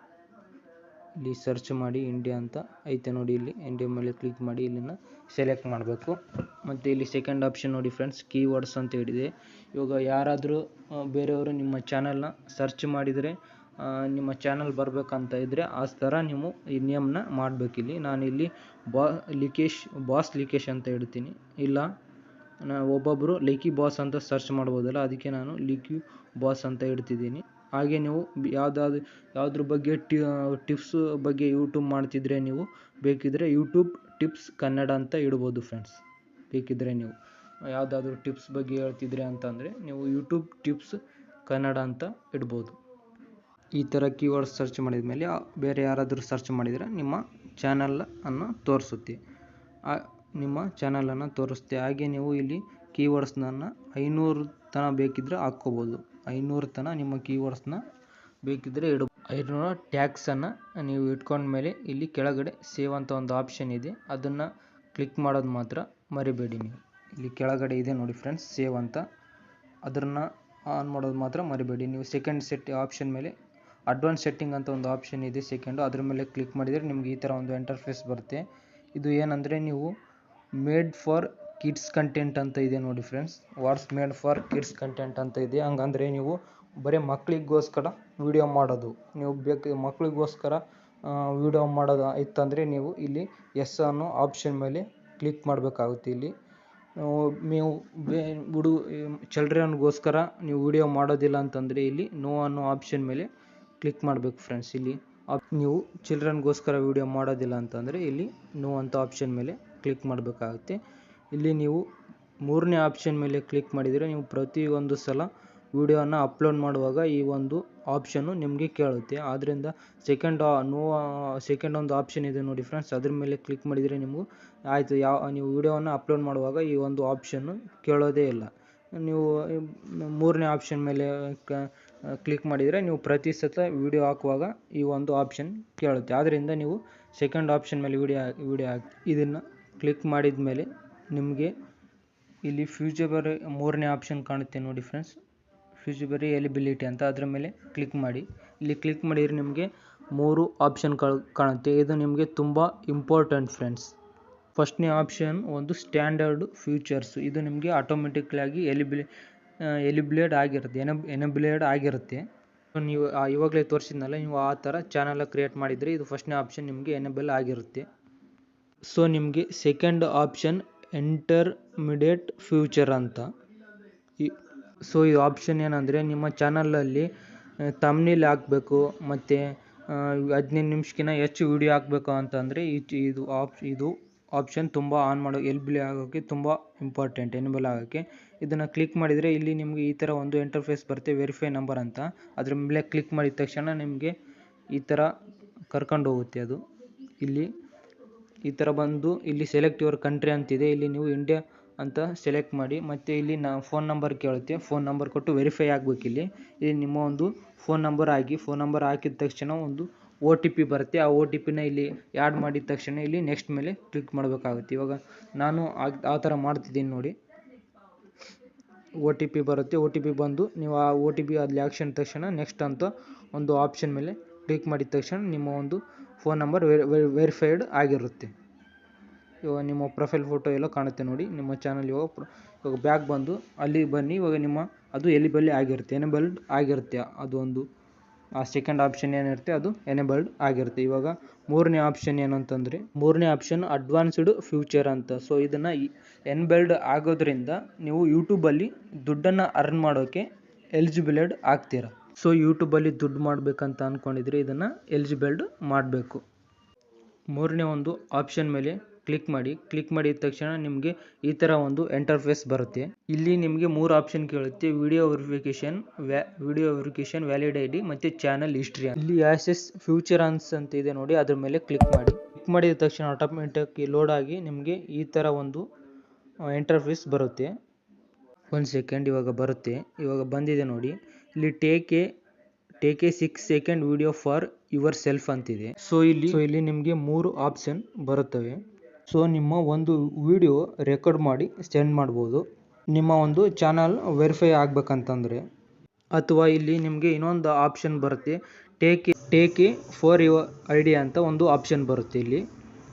ಇಲ್ಲಿ ಸರ್ಚ್ ಮಾಡಿ ಇಂಡಿಯಾ ಅಂತ ಐತೆ ನೋಡಿ ಇಲ್ಲಿ. ಇಂಡಿಯಾ ಮೇಲೆ ಕ್ಲಿಕ್ ಮಾಡಿ ಇಲ್ಲಿನ ಸೆಲೆಕ್ಟ್ ಮಾಡಬೇಕು. ಮತ್ತು ಇಲ್ಲಿ ಸೆಕೆಂಡ್ ಆಪ್ಷನ್ ನೋಡಿ ಫ್ರೆಂಡ್ಸ್ ಕೀವರ್ಡ್ಸ್ ಅಂತ ಹೇಳಿದೆ. ಇವಾಗ ಯಾರಾದರೂ ಬೇರೆಯವರು ನಿಮ್ಮ ಚಾನಲ್ನ ಸರ್ಚ್ ಮಾಡಿದರೆ ನಿಮ್ಮ ಚಾನಲ್ ಬರಬೇಕಂತ ಇದ್ದರೆ ಆ ಥರ ನೀವು ಈ ನಿಯಮನ ಮಾಡಬೇಕಿಲ್ಲಿ. ನಾನಿಲ್ಲಿ ಬಾ, ಲಿಕೇಶ್, ಬಾಸ್ ಲಿಕೇಶ್ ಅಂತ ಇಡ್ತೀನಿ. ಇಲ್ಲ, ನಾ ಒಬ್ಬೊಬ್ಬರು ಲಿಕಿ ಬಾಸ್ ಅಂತ ಸರ್ಚ್ ಮಾಡ್ಬೋದಲ್ಲ, ಅದಕ್ಕೆ ನಾನು ಲಿಕಿ ಬಾಸ್ ಅಂತ ಇಡ್ತಿದ್ದೀನಿ. ಹಾಗೆ ನೀವು ಯಾವುದಾದ್ರು ಯಾವುದ್ರ ಬಗ್ಗೆ ಟಿಪ್ಸ್ ಬಗ್ಗೆ ಯೂಟ್ಯೂಬ್ ಮಾಡ್ತಿದ್ರೆ ನೀವು, ಬೇಕಿದ್ರೆ ಯೂಟ್ಯೂಬ್ ಟಿಪ್ಸ್ ಕನ್ನಡ ಅಂತ ಇಡ್ಬೋದು ಫ್ರೆಂಡ್ಸ್ ಬೇಕಿದ್ರೆ ನೀವು, ಯಾವುದಾದ್ರೂ ಟಿಪ್ಸ್ ಬಗ್ಗೆ ಹೇಳ್ತಿದ್ರೆ ಅಂತಂದರೆ, ನೀವು ಯೂಟ್ಯೂಬ್ ಟಿಪ್ಸ್ ಕನ್ನಡ ಅಂತ ಇಡ್ಬೋದು. ಈ ಥರ ಕೀವರ್ಡ್ ಸರ್ಚ್ ಮಾಡಿದ ಮೇಲೆ ಬೇರೆ ಯಾರಾದರೂ ಸರ್ಚ್ ಮಾಡಿದರೆ ನಿಮ್ಮ ಚಾನಲ್ ಅನ್ನು ತೋರಿಸುತ್ತೆ. ನಿಮ್ಮ ಚಾನಲನ್ನು ತೋರಿಸುತ್ತೆ ಹಾಗೆ ನೀವು ಇಲ್ಲಿ ಕೀವರ್ಡ್ಸ್ನ ಐನೂರು ತನ ಬೇಕಿದ್ರೆ ಹಾಕ್ಕೋಬೋದು. ಐನೂರು ತನ ನಿಮ್ಮ ಕೀವರ್ಡ್ಸ್ನ ಬೇಕಿದ್ರೆ ಇಡ ಐನೂರ ಟ್ಯಾಕ್ಸನ್ನು ನೀವು ಇಟ್ಕೊಂಡ್ಮೇಲೆ ಇಲ್ಲಿ ಕೆಳಗಡೆ ಸೇವ್ ಅಂತ ಒಂದು ಆಪ್ಷನ್ ಇದೆ. ಅದನ್ನು ಕ್ಲಿಕ್ ಮಾಡೋದು ಮಾತ್ರ ಮರಿಬೇಡಿ ನೀವು. ಇಲ್ಲಿ ಕೆಳಗಡೆ ಇದೆ ನೋಡಿ ಫ್ರೆಂಡ್ಸ್ ಸೇವ್ ಅಂತ. ಅದನ್ನು ಆನ್ ಮಾಡೋದು ಮಾತ್ರ ಮರಿಬೇಡಿ. ನೀವು ಸೆಕೆಂಡ್ ಸೆಟ್ ಆಪ್ಷನ್ ಮೇಲೆ ಅಡ್ವಾನ್ಸ್ ಸೆಟ್ಟಿಂಗ್ ಅಂತ ಒಂದು ಆಪ್ಷನ್ ಇದೆ ಸೆಕೆಂಡು ಅದ್ರ ಮೇಲೆ ಕ್ಲಿಕ್ ಮಾಡಿದರೆ ನಿಮ್ಗೆ ಈ ಥರ ಒಂದು ಇಂಟರ್ಫೇಸ್ ಬರುತ್ತೆ. ಇದು ಏನಂದರೆ ನೀವು ಮೇಡ್ ಫಾರ್ ಕಿಡ್ಸ್ ಕಂಟೆಂಟ್ ಅಂತ ಇದೆ ನೋಡಿ friends what's made for kids content ಅಂತ ಇದೆ. ಹಂಗಂದರೆ ನೀವು ಬರೀ ಮಕ್ಕಳಿಗೋಸ್ಕರ ವಿಡಿಯೋ ಮಾಡೋದು. ನೀವು ಬೇಕು ಮಕ್ಕಳಿಗೋಸ್ಕರ ವಿಡಿಯೋ ಮಾಡೋದು ಇತ್ತಂದರೆ ನೀವು ಇಲ್ಲಿ ಎಸ್ ಅನ್ನೋ ಆಪ್ಷನ್ ಮೇಲೆ ಕ್ಲಿಕ್ ಮಾಡಬೇಕಾಗುತ್ತೆ ಇಲ್ಲಿ. ನೀವು ಹುಡು ಚಿಲ್ಡ್ರನ್ಗೋಸ್ಕರ ನೀವು ವಿಡಿಯೋ ಮಾಡೋದಿಲ್ಲ ಅಂತಂದರೆ ಇಲ್ಲಿ ನೋ ಅನ್ನೋ ಆಪ್ಷನ್ ಮೇಲೆ ಕ್ಲಿಕ್ ಮಾಡಬೇಕು ಫ್ರೆಂಡ್ಸ್ ಇಲ್ಲಿ ನೀವು ಚಿಲ್ಡ್ರನ್ಗೋಸ್ಕರ ವೀಡಿಯೋ ಮಾಡೋದಿಲ್ಲ ಅಂತಂದರೆ ಇಲ್ಲಿ ನೋ ಅಂತ ಆಪ್ಷನ್ ಮೇಲೆ ಕ್ಲಿಕ್ ಮಾಡಬೇಕಾಗುತ್ತೆ. ಇಲ್ಲಿ ನೀವು ಮೂರನೇ ಆಪ್ಷನ್ ಮೇಲೆ ಕ್ಲಿಕ್ ಮಾಡಿದರೆ ನೀವು ಪ್ರತಿಯೊಂದು ಸಲ ವಿಡಿಯೋನ ಅಪ್ಲೋಡ್ ಮಾಡುವಾಗ ಈ ಒಂದು ಆಪ್ಷನ್ನು ನಿಮಗೆ ಕೇಳುತ್ತೆ. ಆದ್ದರಿಂದ ಸೆಕೆಂಡ್ ನೋ ಸೆಕೆಂಡ್ ಒಂದು ಆಪ್ಷನ್ ಇದೆ ನೋಡಿ ಫ್ರೆಂಡ್ಸ್ ಅದ್ರ ಮೇಲೆ ಕ್ಲಿಕ್ ಮಾಡಿದರೆ ನಿಮಗೂ ಆಯಿತು, ಯಾವ, ನೀವು ವಿಡಿಯೋವನ್ನು ಅಪ್ಲೋಡ್ ಮಾಡುವಾಗ ಈ ಒಂದು ಆಪ್ಷನ್ನು ಕೇಳೋದೇ ಇಲ್ಲ. ನೀವು ಮೂರನೇ ಆಪ್ಷನ್ ಮೇಲೆ ಕ್ಲಿಕ್ ಮಾಡಿದರೆ ನೀವು ಪ್ರತಿ ಸತ ವಿಡಿಯೋ ಹಾಕುವಾಗ ಈ ಒಂದು ಆಪ್ಷನ್ ಕೇಳುತ್ತೆ. ಆದ್ದರಿಂದ ನೀವು ಸೆಕೆಂಡ್ ಆಪ್ಷನ್ ಮೇಲೆ ವಿಡಿಯೋ ವಿಡಿಯೋ ಹಾಕಿ, ಇದನ್ನು ಕ್ಲಿಕ್ ಮಾಡಿದ ಮೇಲೆ ನಿಮಗೆ ಇಲ್ಲಿ ಫ್ಯೂಚಬರಿ ಮೂರನೇ ಆಪ್ಷನ್ ಕಾಣುತ್ತೆ ನೋಡಿ ಫ್ರೆಂಡ್ಸ್ ಫ್ಯೂಚಬರಿ ಎಲಿಬಿಲಿಟಿ ಅಂತ ಅದರ ಮೇಲೆ ಕ್ಲಿಕ್ ಮಾಡಿ. ಇಲ್ಲಿ ಕ್ಲಿಕ್ ಮಾಡಿದರೆ ನಿಮಗೆ ಮೂರು ಆಪ್ಷನ್ ಕಾಣುತ್ತೆ. ಇದು ನಿಮಗೆ ತುಂಬ ಇಂಪಾರ್ಟೆಂಟ್ ಫ್ರೆಂಡ್ಸ್ ಫಸ್ಟ್ನೇ ಆಪ್ಷನ್ ಒಂದು ಸ್ಟ್ಯಾಂಡರ್ಡ್ ಫ್ಯೂಚರ್ಸ್ ಇದು ನಿಮಗೆ ಆಟೋಮೆಟಿಕ್ಲಾಗಿ ಎಲಿಬಿಲಿ ಎಲಿಬ್ಲೇಡ್ ಆಗಿರುತ್ತೆ ಎನ ಎನಬ್ಲೇಡ್ ಆಗಿರುತ್ತೆ. ನೀವು ಇವಾಗಲೇ ತೋರಿಸಿದ್ನಲ್ಲ, ನೀವು ಆ ಥರ ಚಾನಲ್ ಕ್ರಿಯೇಟ್ ಮಾಡಿದರೆ ಇದು ಫಸ್ಟ್ನೇ ಆಪ್ಷನ್ ನಿಮಗೆ ಎನೇಬಲ್ ಆಗಿರುತ್ತೆ. ಸೊ ನಿಮಗೆ ಸೆಕೆಂಡ್ ಆಪ್ಷನ್ ಇಂಟರ್ಮಿಡಿಯೇಟ್ ಫ್ಯೂಚರ್ ಅಂತ. ಸೊ ಈ ಆಪ್ಷನ್ ಏನಂದರೆ ನಿಮ್ಮ ಚಾನಲಲ್ಲಿ ತಮ್ನಿಲ್ ಹಾಕಬೇಕು, ಮತ್ತು ಹದಿನೈದು ನಿಮಿಷಕ್ಕಿಂತ ಹೆಚ್ಚು ವಿಡಿಯೋ ಹಾಕಬೇಕು ಅಂತಂದರೆ ಇದು ಆಪ್ ಇದು ಆಪ್ಷನ್ ತುಂಬ ಆನ್ ಮಾಡೋ ಎಲ್ಬಿಲಿ ಆಗೋಕ್ಕೆ ತುಂಬ ಇಂಪಾರ್ಟೆಂಟ್ ಎನೇಬಲ್ ಆಗೋಕ್ಕೆ. ಇದನ್ನು ಕ್ಲಿಕ್ ಮಾಡಿದರೆ ಇಲ್ಲಿ ನಿಮಗೆ ಈ ಥರ ಒಂದು ಇಂಟರ್ಫೇಸ್ ಬರುತ್ತೆ ವೆರಿಫೈ ನಂಬರ್ ಅಂತ. ಅದ್ರ ಮೇಲೆ ಕ್ಲಿಕ್ ಮಾಡಿದ ತಕ್ಷಣ ನಿಮಗೆ ಈ ಥರ ಕರ್ಕೊಂಡು ಹೋಗುತ್ತೆ ಅದು. ಇಲ್ಲಿ ಈ ಥರ ಬಂದು ಇಲ್ಲಿ ಸೆಲೆಕ್ಟ್ ಯುವರ್ ಕಂಟ್ರಿ ಅಂತಿದೆ. ಇಲ್ಲಿ ನೀವು ಇಂಡಿಯಾ ಅಂತ ಸೆಲೆಕ್ಟ್ ಮಾಡಿ, ಮತ್ತು ಇಲ್ಲಿ ನಾ ಫೋನ್ ನಂಬರ್ ಕೇಳುತ್ತೆ. ಫೋನ್ ನಂಬರ್ ಕೊಟ್ಟು ವೆರಿಫೈ ಆಗಬೇಕು ಇಲ್ಲಿ. ಇಲ್ಲಿ ನಿಮ್ಮ ಒಂದು ಫೋನ್ ನಂಬರ್ ಆಗಿ ಫೋನ್ ನಂಬರ್ ಹಾಕಿದ ತಕ್ಷಣ ಒಂದು ಒ ಟಿ ಪಿ ಬರುತ್ತೆ. ಆ ಒ ಟಿ ಪಿನ ಇಲ್ಲಿ ಆ್ಯಡ್ ಮಾಡಿದ ತಕ್ಷಣ ಇಲ್ಲಿ ನೆಕ್ಸ್ಟ್ ಮೇಲೆ ಕ್ಲಿಕ್ ಮಾಡಬೇಕಾಗುತ್ತೆ. ಇವಾಗ ನಾನು ಆ ಥರ ಮಾಡ್ತಿದ್ದೀನಿ ನೋಡಿ. ಒ ಟಿ ಪಿ ಬರುತ್ತೆ. ಒ ಟಿ ಪಿ ಬಂದು ನೀವು ಆ ಒ ಟಿ ಪಿ ಅಲ್ಲಿ ಆಕ್ಷನ್ ತಕ್ಷಣ ನೆಕ್ಸ್ಟ್ ಅಂತ ಒಂದು ಆಪ್ಷನ್ ಮೇಲೆ ಕ್ಲಿಕ್ ಮಾಡಿದ ತಕ್ಷಣ ನಿಮ್ಮ ಒಂದು ಫೋನ್ ನಂಬರ್ ವೆರಿಫೈಡ್ ಆಗಿರುತ್ತೆ. ಇವಾಗ ನಿಮ್ಮ ಪ್ರೊಫೈಲ್ ಫೋಟೋ ಎಲ್ಲ ಕಾಣುತ್ತೆ ನೋಡಿ. ನಿಮ್ಮ ಚಾನಲ್ ಇವಾಗ ಇವಾಗ ಬ್ಯಾಗ್ ಬಂದು ಅಲ್ಲಿ ಬನ್ನಿ. ಇವಾಗ ನಿಮ್ಮ ಅದು ಎಲಿಬಲ್ ಆಗಿರುತ್ತೆ. ಎನೇಬಲ್ಡ್ ಆಗಿರುತ್ತೆ. ಅದು ಒಂದು ಆ ಸೆಕೆಂಡ್ ಆಪ್ಷನ್ ಏನಿರುತ್ತೆ ಅದು ಎನೇಬಲ್ಡ್ ಆಗಿರುತ್ತೆ. ಇವಾಗ ಮೂರನೇ ಆಪ್ಷನ್ ಏನಂತಂದರೆ, ಮೂರನೇ ಆಪ್ಷನ್ ಅಡ್ವಾನ್ಸ್ಡ್ ಫ್ಯೂಚರ್ ಅಂತ. ಸೊ ಇದನ್ನು ಎನ್ಬೆಲ್ಡ್ ಆಗೋದ್ರಿಂದ ನೀವು ಯೂಟ್ಯೂಬಲ್ಲಿ ದುಡ್ಡನ್ನು ಅರ್ನ್ ಮಾಡೋಕ್ಕೆ ಎಲಿಜಿಬಿಲೆಡ್ ಆಗ್ತೀರಾ. ಸೊ ಯೂಟ್ಯೂಬಲ್ಲಿ ದುಡ್ಡು ಮಾಡಬೇಕಂತ ಅಂದ್ಕೊಂಡಿದ್ರೆ ಇದನ್ನು ಎಲಿಜಿಬಲ್ಡ್ ಮಾಡಬೇಕು. ಮೂರನೇ ಒಂದು ಆಪ್ಷನ್ ಮೇಲೆ ಕ್ಲಿಕ್ ಮಾಡಿ ಕ್ಲಿಕ್ ಮಾಡಿದ ತಕ್ಷಣ ನಿಮಗೆ ಈ ಥರ ಒಂದು ಎಂಟರ್ಫೇಸ್ ಬರುತ್ತೆ. ಇಲ್ಲಿ ನಿಮಗೆ ಮೂರು ಆಪ್ಷನ್ ಕೇಳುತ್ತೆ. Video verification video verification valid I D ಮತ್ತು ಚಾನಲ್ ಹಿಸ್ಟ್ರಿ ಇಲ್ಲಿ ಆಸೆಸ್ ಫ್ಯೂಚರ್ ಆನ್ಸ್ ಅಂತ ಇದೆ ನೋಡಿ, ಅದ್ರ ಮೇಲೆ ಕ್ಲಿಕ್ ಮಾಡಿ. ಕ್ಲಿಕ್ ಮಾಡಿದ ತಕ್ಷಣ ಆಟೋಮೆಟಿಕ್ ಲೋಡ್ ಆಗಿ ನಿಮಗೆ ಈ ಥರ ಒಂದು ಎಂಟರ್ಫೇಸ್ ಬರುತ್ತೆ. ಒಂದು ಸೆಕೆಂಡ್ ಇವಾಗ ಬರುತ್ತೆ. ಇವಾಗ ಬಂದಿದೆ ನೋಡಿ. ಇಲ್ಲಿ take a take a six second video for yourself ಅಂತಿದೆ. ಸೊ ಇಲ್ಲಿ ಸೊ ಇಲ್ಲಿ ನಿಮಗೆ ಮೂರು ಆಪ್ಷನ್ ಬರುತ್ತವೆ. ಸೊ ನಿಮ್ಮ ಒಂದು ವಿಡಿಯೋ ರೆಕಾರ್ಡ್ ಮಾಡಿ ಸೆಂಡ್ ಮಾಡ್ಬೋದು. ನಿಮ್ಮ ಒಂದು ಚಾನಲ್ ವೆರಿಫೈ ಆಗಬೇಕಂತಂದರೆ ಅಥವಾ ಇಲ್ಲಿ ನಿಮಗೆ ಇನ್ನೊಂದು ಆಪ್ಷನ್ ಬರುತ್ತೆ. Take take for your idea ಅಂತ ಒಂದು ಆಪ್ಷನ್ ಬರುತ್ತೆ ಇಲ್ಲಿ.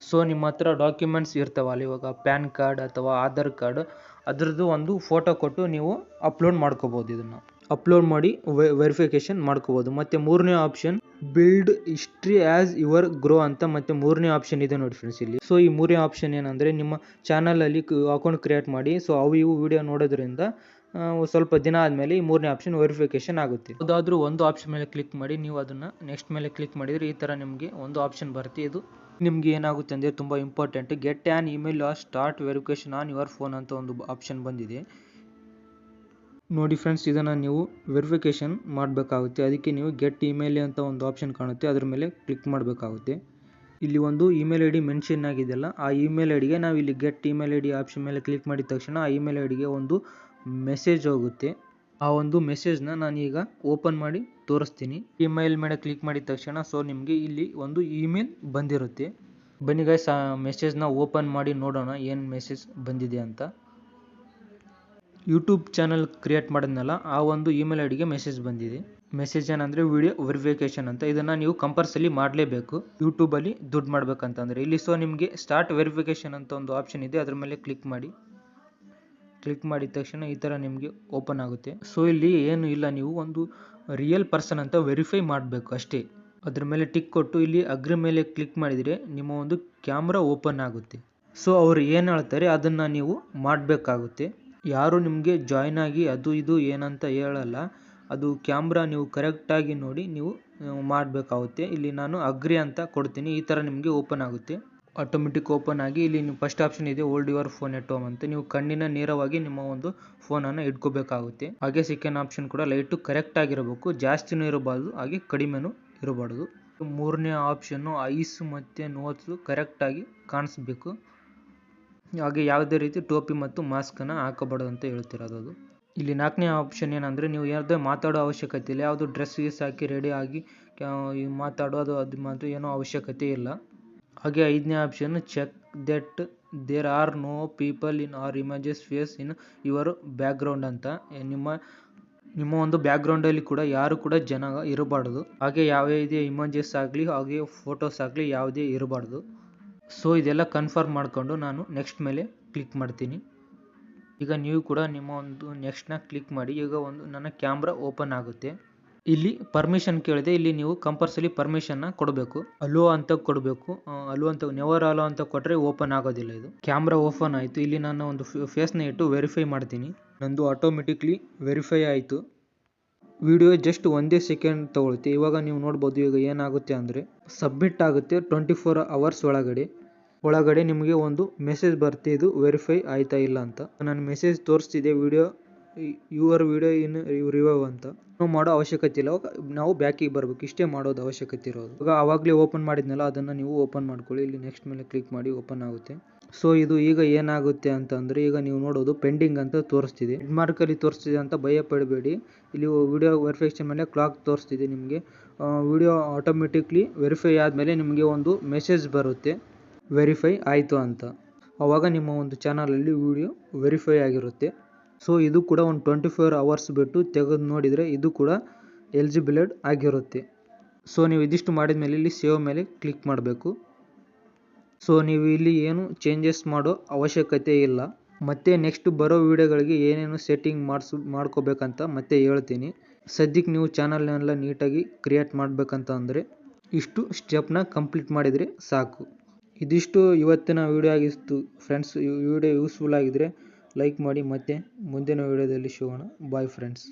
ಸೊ ನಿಮ್ಮ ಹತ್ರ ಡಾಕ್ಯುಮೆಂಟ್ಸ್ ಇರ್ತಾವಲ್ಲ, ಇವಾಗ ಪ್ಯಾನ್ ಕಾರ್ಡ್ ಅಥವಾ ಆಧಾರ್ ಕಾರ್ಡ್ ಅದರದ್ದು ಒಂದು ಫೋಟೋ ಕೊಟ್ಟು ನೀವು ಅಪ್ಲೋಡ್ ಮಾಡ್ಕೋಬೋದು ಇದನ್ನು. ಅಪ್ಲೋಡ್ ಮಾಡಿ ವೆರಿಫಿಕೇಶನ್ ಮಾಡ್ಕೋಬೋದು. ಮತ್ತು ಮೂರನೇ option build history as your grow ಅಂತ ಮತ್ತು ಮೂರನೇ ಆಪ್ಷನ್ ಇದೆ ನೋಡಿ ಫ್ರೆಂಡ್ಸ್ ಇಲ್ಲಿ. ಸೊ ಈ ಮೂರನೇ ಆಪ್ಷನ್ ಏನಂದರೆ ನಿಮ್ಮ ಚಾನಲಲ್ಲಿ ಅಕೌಂಟ್ ಕ್ರಿಯೇಟ್ ಮಾಡಿ. ಸೊ ಅವು ಇವು ವಿಡಿಯೋ ನೋಡೋದ್ರಿಂದ ಸ್ವಲ್ಪ ದಿನ ಆದಮೇಲೆ ಈ ಮೂರನೇ ಆಪ್ಷನ್ ವೆರಿಫಿಕೇಶನ್ ಆಗುತ್ತೆ. ಯಾವುದಾದ್ರೂ ಒಂದು ಆಪ್ಷನ್ ಮೇಲೆ ಕ್ಲಿಕ್ ಮಾಡಿ, ನೀವು ಅದನ್ನು ನೆಕ್ಸ್ಟ್ ಮೇಲೆ ಕ್ಲಿಕ್ ಮಾಡಿದರೆ ಈ ಥರ ನಿಮಗೆ ಒಂದು ಆಪ್ಷನ್ ಬರುತ್ತೆ. ಇದು ನಿಮಗೆ ಏನಾಗುತ್ತೆ ಅಂದರೆ ತುಂಬ important get an email or start verification on your phone ಅಂತ ಒಂದು ಆಪ್ಷನ್ ಬಂದಿದೆ. ನೋಡಿ ಫ್ರೆಂಡ್ಸ್ ಇದನ್ನು ನೀವು ವೆರಿಫಿಕೇಶನ್ ಮಾಡಬೇಕಾಗುತ್ತೆ. ಅದಕ್ಕೆ ನೀವು ಗೆಟ್ ಇಮೇಲ್ ಅಂತ ಒಂದು ಆಪ್ಷನ್ ಕಾಣುತ್ತೆ. ಅದ್ರ ಮೇಲೆ ಕ್ಲಿಕ್ ಮಾಡಬೇಕಾಗುತ್ತೆ. ಇಲ್ಲಿ ಒಂದು ಇಮೇಲ್ ಐ ಡಿ ಮೆನ್ಷನ್ ಆಗಿದೆಯಲ್ಲ, ಆ ಇಮೇಲ್ ಐ ಡಿಗೆ ನಾವು ಇಲ್ಲಿ get email I D option ಮೇಲೆ ಕ್ಲಿಕ್ ಮಾಡಿದ ತಕ್ಷಣ ಆ ಇಮೇಲ್ ಐ ಡಿಗೆ ಒಂದು ಮೆಸೇಜ್ ಹೋಗುತ್ತೆ. ಆ ಒಂದು ಮೆಸೇಜ್ನ ನಾನೀಗ ಓಪನ್ ಮಾಡಿ ತೋರಿಸ್ತೀನಿ. ಇಮೇಲ್ ಮೇಲೆ ಕ್ಲಿಕ್ ಮಾಡಿದ ತಕ್ಷಣ ಸೊ ನಿಮಗೆ ಇಲ್ಲಿ ಒಂದು ಇಮೇಲ್ ಬಂದಿರುತ್ತೆ. ಬನ್ನಿ ಗೈಸ್ ಆ ಮೆಸೇಜ್ನ ಓಪನ್ ಮಾಡಿ ನೋಡೋಣ ಏನು ಮೆಸೇಜ್ ಬಂದಿದೆ ಅಂತ. ಯೂಟ್ಯೂಬ್ ಚಾನಲ್ ಕ್ರಿಯೇಟ್ ಮಾಡಿದ್ನಲ್ಲ, ಆ ಒಂದು ಇಮೇಲ್ ಐ ಡಿಗೆ ಮೆಸೇಜ್ ಬಂದಿದೆ. ಮೆಸೇಜ್ ಏನಂದರೆ ವಿಡಿಯೋ ವೆರಿಫಿಕೇಶನ್ ಅಂತ. ಇದನ್ನು ನೀವು ಕಂಪಲ್ಸರಿ ಮಾಡಲೇಬೇಕು. ಯೂಟ್ಯೂಬಲ್ಲಿ ದುಡ್ಡು ಮಾಡಬೇಕಂತಂದರೆ. ಇಲ್ಲಿ ಸೊ ನಿಮಗೆ ಸ್ಟಾರ್ಟ್ ವೆರಿಫಿಕೇಶನ್ ಅಂತ ಒಂದು ಆಪ್ಷನ್ ಇದೆ. ಅದ್ರ ಮೇಲೆ ಕ್ಲಿಕ್ ಮಾಡಿ. ಕ್ಲಿಕ್ ಮಾಡಿದ ತಕ್ಷಣ ಈ ಥರ ನಿಮಗೆ ಓಪನ್ ಆಗುತ್ತೆ. ಸೊ ಇಲ್ಲಿ ಏನು ಇಲ್ಲ, ನೀವು ಒಂದು ರಿಯಲ್ ಪರ್ಸನ್ ಅಂತ ವೆರಿಫೈ ಮಾಡಬೇಕು ಅಷ್ಟೇ. ಅದ್ರ ಮೇಲೆ ಟಿಕ್ ಕೊಟ್ಟು ಇಲ್ಲಿ ಅಗ್ರಿ ಮೇಲೆ ಕ್ಲಿಕ್ ಮಾಡಿದರೆ ನಿಮ್ಮ ಒಂದು ಕ್ಯಾಮ್ರಾ ಓಪನ್ ಆಗುತ್ತೆ. ಸೊ ಅವ್ರು ಏನು ಹೇಳ್ತಾರೆ, ಅದನ್ನು ನೀವು ಮಾಡಬೇಕಾಗುತ್ತೆ. ಯಾರು ನಿಮಗೆ ಜಾಯ್ನ್ ಆಗಿ ಅದು ಇದು ಏನಂತ ಹೇಳಲ್ಲ. ಅದು ಕ್ಯಾಮ್ರಾ ನೀವು ಕರೆಕ್ಟಾಗಿ ನೋಡಿ ನೀವು ಮಾಡಬೇಕಾಗುತ್ತೆ. ಇಲ್ಲಿ ನಾನು ಅಗ್ರಿ ಅಂತ ಕೊಡ್ತೀನಿ. ಈ ಥರ ನಿಮಗೆ ಓಪನ್ ಆಗುತ್ತೆ. ಆಟೋಮೆಟಿಕ್ ಓಪನ್ ಆಗಿ ಇಲ್ಲಿ ನೀವು ಫಸ್ಟ್ ಆಪ್ಷನ್ ಇದೆ hold your phone at home ಅಂತ. ನೀವು ಕಣ್ಣಿನ ನೇರವಾಗಿ ನಿಮ್ಮ ಒಂದು ಫೋನನ್ನು ಇಟ್ಕೋಬೇಕಾಗುತ್ತೆ. ಹಾಗೆ ಸೆಕೆಂಡ್ ಆಪ್ಷನ್ ಕೂಡ ಲೈಟು ಕರೆಕ್ಟ್ ಆಗಿರಬೇಕು. ಜಾಸ್ತಿನೂ ಇರಬಾರ್ದು, ಹಾಗೆ ಕಡಿಮೆನೂ ಇರಬಾರ್ದು. ಮೂರನೇ ಆಪ್ಷನ್ನು ಐಸ್ ಮತ್ತು ನೋಟ್ಸು ಕರೆಕ್ಟಾಗಿ ಕಾಣಿಸ್ಬೇಕು. ಹಾಗೆ ಯಾವುದೇ ರೀತಿ ಟೋಪಿ ಮತ್ತು ಮಾಸ್ಕನ್ನು ಹಾಕಬಾರ್ದು ಅಂತ ಹೇಳ್ತಿರೋದು ಅದು. ಇಲ್ಲಿ ನಾಲ್ಕನೇ ಆಪ್ಷನ್ ಏನಂದರೆ ನೀವು ಯಾವುದೇ ಮಾತಾಡೋ ಅವಶ್ಯಕತೆ ಇಲ್ಲ. ಯಾವುದು ಡ್ರೆಸ್ ಗೀಸ್ ಹಾಕಿ ರೆಡಿ ಆಗಿ ಈ ಮಾತಾಡೋದು ಅದು ಮಾತ್ರ ಏನೋ ಅವಶ್ಯಕತೆ ಇಲ್ಲ. ಹಾಗೆ ಐದನೇ option check that there are no people in or images face in your background ಅಂತ. ನಿಮ್ಮ ನಿಮ್ಮ ಒಂದು ಬ್ಯಾಕ್ಗ್ರೌಂಡಲ್ಲಿ ಕೂಡ ಯಾರು ಕೂಡ ಜನ ಇರಬಾರ್ದು. ಹಾಗೆ ಯಾವುದೇ ಇಮೇಜಸ್ ಆಗಲಿ, ಹಾಗೆ ಫೋಟೋಸ್ ಆಗಲಿ ಯಾವುದೇ ಇರಬಾರ್ದು. ಸೊ ಇದೆಲ್ಲ ಕನ್ಫರ್ಮ್ ಮಾಡಿಕೊಂಡು ನಾನು ನೆಕ್ಸ್ಟ್ ಮೇಲೆ ಕ್ಲಿಕ್ ಮಾಡ್ತೀನಿ. ಈಗ ನೀವು ಕೂಡ ನಿಮ್ಮ ಒಂದು ನೆಕ್ಸ್ಟ್ನ ಕ್ಲಿಕ್ ಮಾಡಿ. ಈಗ ಒಂದು ನನ್ನ ಕ್ಯಾಮ್ರಾ ಓಪನ್ ಆಗುತ್ತೆ. ಇಲ್ಲಿ ಪರ್ಮಿಷನ್ ಕೇಳಿದೆ. ಇಲ್ಲಿ ನೀವು ಕಂಪಲ್ಸರಿ ಪರ್ಮಿಷನ್ನ ಕೊಡಬೇಕು. ಅಲೋ ಅಂತ ಕೊಡಬೇಕು. ಅಲೋ ಅಂತ ನೆವರ್ ಅಲೋ ಅಂತ ಕೊಟ್ಟರೆ ಓಪನ್ ಆಗೋದಿಲ್ಲ ಇದು. ಕ್ಯಾಮ್ರಾ ಓಪನ್ ಆಯಿತು. ಇಲ್ಲಿ ನಾನು ಒಂದು ಫೇಸ್ನ ಇಟ್ಟು ವೆರಿಫೈ ಮಾಡ್ತೀನಿ. ನಂದು ಆಟೋಮೆಟಿಕ್ಲಿ ವೆರಿಫೈ ಆಯಿತು. ವಿಡಿಯೋ ಜಸ್ಟ್ ಒಂದೇ ಸೆಕೆಂಡ್ ತಗೊಳುತ್ತೆ ಇವಾಗ ನೀವು ನೋಡ್ಬೋದು ಈಗ ಏನಾಗುತ್ತೆ ಅಂದರೆ ಸಬ್ಮಿಟ್ ಆಗುತ್ತೆ ಟ್ವೆಂಟಿ ಫೋರ್ ಅವರ್ಸ್ ಒಳಗಡೆ. ಒಳಗಡೆ ನಿಮಗೆ ಒಂದು ಮೆಸೇಜ್ ಬರುತ್ತೆ ಇದು ವೆರಿಫೈ ಆಯ್ತಾ ಇಲ್ಲ ಅಂತ. ನಾನು message ತೋರಿಸ್ತಿದೆ video your video in review ಅಂತ. ನಾವು ಮಾಡೋ ಅವಶ್ಯಕತೆ ಇಲ್ಲ ನಾವು ಬ್ಯಾಕಿಗೆ ಬರಬೇಕು, ಇಷ್ಟೇ ಮಾಡೋದು ಅವಶ್ಯಕತೆ ಇರೋದು. ಇವಾಗ ಆವಾಗಲೇ ಓಪನ್ ಮಾಡಿದ್ನಲ್ಲ, ಅದನ್ನು ನೀವು ಓಪನ್ ಮಾಡ್ಕೊಳ್ಳಿ, ಇಲ್ಲಿ ನೆಕ್ಸ್ಟ್ ಮೇಲೆ ಕ್ಲಿಕ್ ಮಾಡಿ ಓಪನ್ ಆಗುತ್ತೆ. ಸೊ ಇದು ಈಗ ಏನಾಗುತ್ತೆ ಅಂತಂದರೆ, ಈಗ ನೀವು ನೋಡೋದು ಪೆಂಡಿಂಗ್ ಅಂತ ತೋರಿಸ್ತಿದೆ. ಮಾರ್ಕಲ್ಲಿ ತೋರಿಸ್ತಿದೆ ಅಂತ ಭಯ ಪಡಬೇಡಿ ಇಲ್ಲಿ ವಿಡಿಯೋ ವೆರಿಫಿಕೇಷನ್ ಮೇಲೆ ಕ್ಲಾಕ್ ತೋರಿಸ್ತಿದೆ ನಿಮಗೆ. ವಿಡಿಯೋ ಆಟೋಮೆಟಿಕ್ಲಿ ವೆರಿಫೈ ಆದಮೇಲೆ ನಿಮಗೆ ಒಂದು ಮೆಸೇಜ್ ಬರುತ್ತೆ. ವೆರಿಫೈ ಆಯಿತು ಅಂತ. ಆವಾಗ ನಿಮ್ಮ ಒಂದು ಚಾನಲಲ್ಲಿ ವಿಡಿಯೋ ವೆರಿಫೈ ಆಗಿರುತ್ತೆ. ಸೊ ಇದು ಕೂಡ ಒಂದು ಟ್ವೆಂಟಿ ಫೋರ್ ಅವರ್ಸ್ ಬಿಟ್ಟು ತೆಗೆದು ನೋಡಿದರೆ ಇದು ಕೂಡ ಎಲಿಜಿಬಿಲೆಡ್ ಆಗಿರುತ್ತೆ. ಸೊ ನೀವು ಇದಿಷ್ಟು ಮಾಡಿದ ಮೇಲೆ ಇಲ್ಲಿ ಸೇವ್ ಮೇಲೆ ಕ್ಲಿಕ್ ಮಾಡಬೇಕು. ಸೊ ನೀವು ಇಲ್ಲಿ ಏನು ಚೇಂಜಸ್ ಮಾಡೋ ಅವಶ್ಯಕತೆ ಇಲ್ಲ. ಮತ್ತೆ ನೆಕ್ಸ್ಟ್ ಬರೋ ವಿಡಿಯೋಗಳಿಗೆ ಏನೇನು ಸೆಟ್ಟಿಂಗ್ ಮಾಡಿಸ್, ಮಾಡ್ಕೋಬೇಕಂತ ಮತ್ತೆ ಹೇಳ್ತೀನಿ. ಸದ್ಯಕ್ಕೆ ನೀವು ಚಾನಲ್ನೆಲ್ಲ ನೀಟಾಗಿ ಕ್ರಿಯೇಟ್ ಮಾಡಬೇಕಂತ ಅಂದರೆ ಇಷ್ಟು ಸ್ಟೆಪ್ನ ಕಂಪ್ಲೀಟ್ ಮಾಡಿದರೆ ಸಾಕು. ಇದಿಷ್ಟು ಇವತ್ತಿನ ವಿಡಿಯೋ ಆಗಿತ್ತು. ಫ್ರೆಂಡ್ಸ್ ಈ ವಿಡಿಯೋ ಯೂಸ್ಫುಲ್ ಆಗಿದ್ದರೆ ಲೈಕ್ ಮಾಡಿ ಮತ್ತೆ ಮುಂದಿನ ವಿಡಿಯೋದಲ್ಲಿ ಸಿಗೋಣ ಬಾಯ್ ಫ್ರೆಂಡ್ಸ್